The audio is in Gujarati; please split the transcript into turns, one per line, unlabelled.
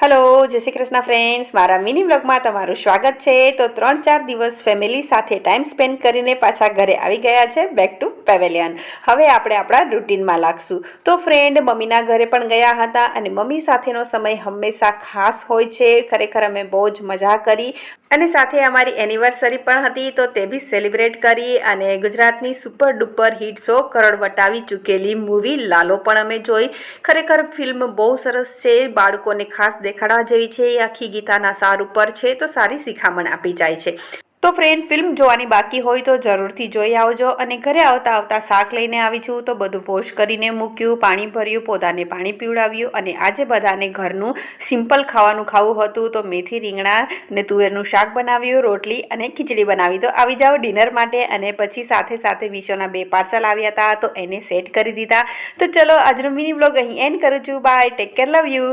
હલો જય શ્રી કૃષ્ણ ફ્રેન્ડ્સ મારા મિની વ્લોગમાં તમારું સ્વાગત છે. તો ત્રણ ચાર દિવસ ફેમિલી સાથે ટાઈમ સ્પેન્ડ કરીને પાછા ઘરે આવી ગયા છે. Back to pavilion. હવે આપણે આપણા રૂટીનમાં લાગશું. તો ફ્રેન્ડ મમ્મીના ઘરે પણ ગયા હતા અને મમ્મી સાથેનો સમય હંમેશા ખાસ હોય છે. ખરેખર અમે બહુ જ મજા કરી. અને સાથે અમારી એનિવર્સરી પણ હતી, તો તે બી સેલિબ્રેટ કરી અને ગુજરાતની super duper hit show crore વટાવી ચૂકેલી મૂવી લાલો પણ અમે જોઈ. ખરેખર ફિલ્મ બહુ સરસ છે. બાળકોને ખાસ દેખાડવા જેવી છે. આખી ગીતાના સાર ઉપર છે, તો સારી શિખામણ આપી જાય છે. તો ફ્રેન્ડ ફિલ્મ જોવાની બાકી હોય તો જરૂરથી જોઈ આવજો અને ઘરે આવતા આવતા શાક લઈને આવી છું. તો બધું વોશ કરીને મૂક્યું, પાણી ભર્યું, પોતાને પાણી પીવડાવ્યું અને આજે બધાને ઘરનું સિમ્પલ ખાવાનું ખાવું હતું. તો મેથી, રીંગણા અને તુવેરનું શાક બનાવ્યું, રોટલી અને ખીચડી બનાવી. તો આવી જાઓ ડિનર માટે અને પછી સાથે સાથે મીશોના બે પાર્સલ આવ્યા હતા. તો એને સેટ કરી દીધા. તો ચલો આજનો મિની બ્લોગ અહીં એન્ડ કરું છું. Bye take care love you